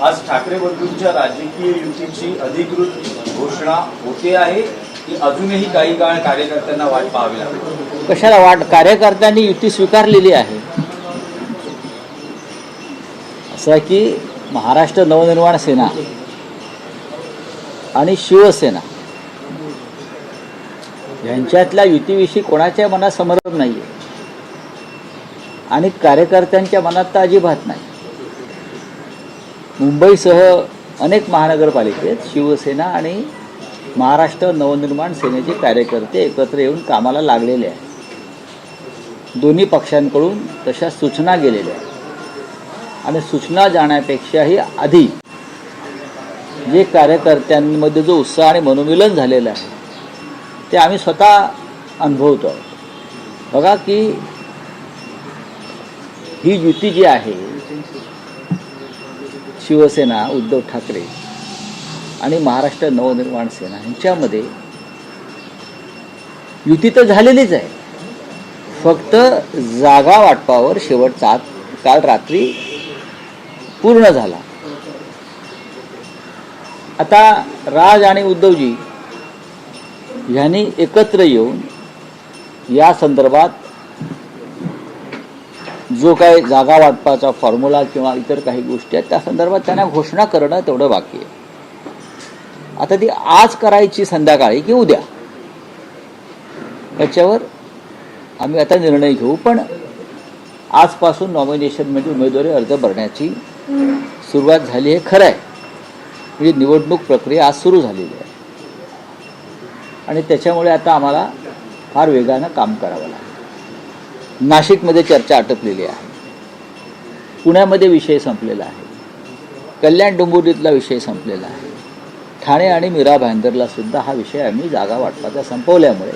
आज ठाकरे बंधूंच्या राजकीय युतीची अधिकृत घोषणा होते आहे की अजूनही काही काळ कार्यकर्त्यांना वाट पाहावी लागेल कशाला वाट? कार्यकर्त्यांनी युती स्वीकारलेली आहे. असं आहे की महाराष्ट्र नवनिर्माण सेना आणि शिवसेना यांच्यातल्या युतीविषयी कोणाच्या मनात समजत नाही आहे आणि कार्यकर्त्यांच्या मनात तर अजिबात नाही. मुंबईसह अनेक महानगरपालिकेत शिवसेना आणि महाराष्ट्र नवनिर्माण सेनेचे कार्यकर्ते एकत्र येऊन कामाला लागलेले आहेत. दोन्ही पक्षांकडून तशा सूचना गेलेल्या आहेत. आणि सूचना जाण्यापेक्षाही आधी जे कार्यकर्त्यांमध्ये जो उत्साह आणि मनोमिलन झालेलं आहे ते आम्ही स्वतः अनुभवतो. आहोत बघा की ही युती जी आहे शिवसेना उद्धव ठाकरे आणि महाराष्ट्र नवनिर्माण सेना यांच्यामध्ये युती तर झालेलीच आहे. फक्त जागा वाटपावर शेवटचा काल रात्री पूर्ण झाला. आता राज आणि उद्धवजी यांनी एकत्र येऊन या संदर्भात जो काही जागा वाटपाचा फॉर्म्युला किंवा इतर काही गोष्टी आहेत त्या संदर्भात त्यांना घोषणा करणं तेवढं बाकी आहे. आता ती आज करायची संध्याकाळी की उद्या? याच्यावर आम्ही आता निर्णय घेऊ पण आजपासून नॉमिनेशन म्हणजे उमेदवारी अर्ज भरण्याची सुरुवात झाली हे खरं आहे. म्हणजे निवडणूक प्रक्रिया आज सुरू झालेली आहे. आणि त्याच्यामुळे आता आम्हाला फार वेगानं काम करावं लागेल. नाशिकमध्ये चर्चा आटपलेली आहे. पुण्यामध्ये विषय संपलेला आहे. कल्याण डोंबिवलीतला विषय संपलेला आहे. ठाणे आणि मीरा भाईंदरला सुद्धा हा विषय आम्ही जागा वाटपाचा संपवल्यामुळे.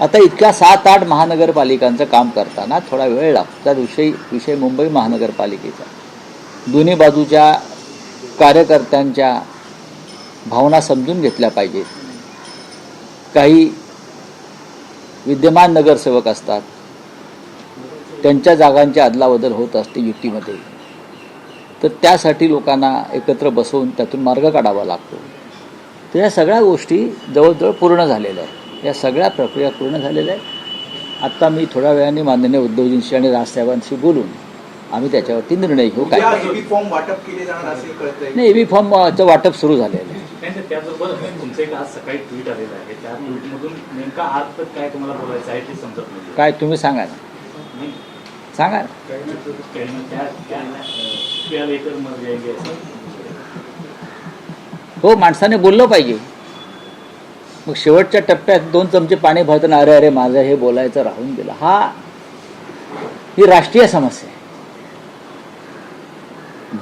आता इतक्या सात आठ महानगरपालिकांचं काम करताना थोडा वेळ लागतो. त्यात विषय विषय मुंबई महानगरपालिकेचा. दोन्ही बाजूच्या कार्यकर्त्यांच्या भावना समजून घेतल्या पाहिजेत. काही विद्यमान नगरसेवक असतात त्यांच्या जागांची अदलाबदल होत असते युतीमध्ये तर त्यासाठी लोकांना एकत्र बसवून त्यातून मार्ग काढावा लागतो. तर या सगळ्या गोष्टी जवळजवळ पूर्ण झालेल्या आहेत. या सगळ्या प्रक्रिया पूर्ण झालेल्या आहेत. आत्ता मी थोड्या वेळाने माननीय उद्धवजींशी आणि राजसाहेबांशी बोलून आम्ही त्याच्यावरती निर्णय घेऊ. काय उद्या EV फॉर्म वाटप केले जाणार असे कळतंय. नाही एबी फॉर्मचं वाटप सुरू झालेलं आहे. नाही, नाही, त्याचबरोबर तुमचं एक आज सकाळी ट्विट आलेलं आहे. त्या ट्विटमधून नेमका आज तर काय तुम्हाला बोलायचं आहे ते समजत नाही. काय तुम्ही सांगा ना. नाही, सांगा हो माणसाने बोललं पाहिजे. मग शेवटच्या टप्प्यात दोन चमचे पाणी भरताना अरे अरे माझं हे बोलायचं राहून गेलं. हा ही राष्ट्रीय समस्या आहे.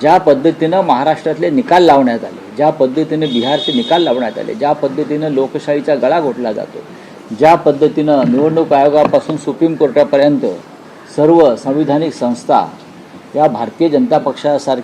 ज्या पद्धतीनं महाराष्ट्रातले निकाल लावण्यात आले ज्या पद्धतीने बिहारचे निकाल लावण्यात आले ज्या पद्धतीनं लोकशाहीचा गळा घोटला जातो ज्या पद्धतीनं निवडणूक आयोगापासून सुप्रीम कोर्टापर्यंत सर्व संविधानिक संस्था या भारतीय जनता पक्षासारख्या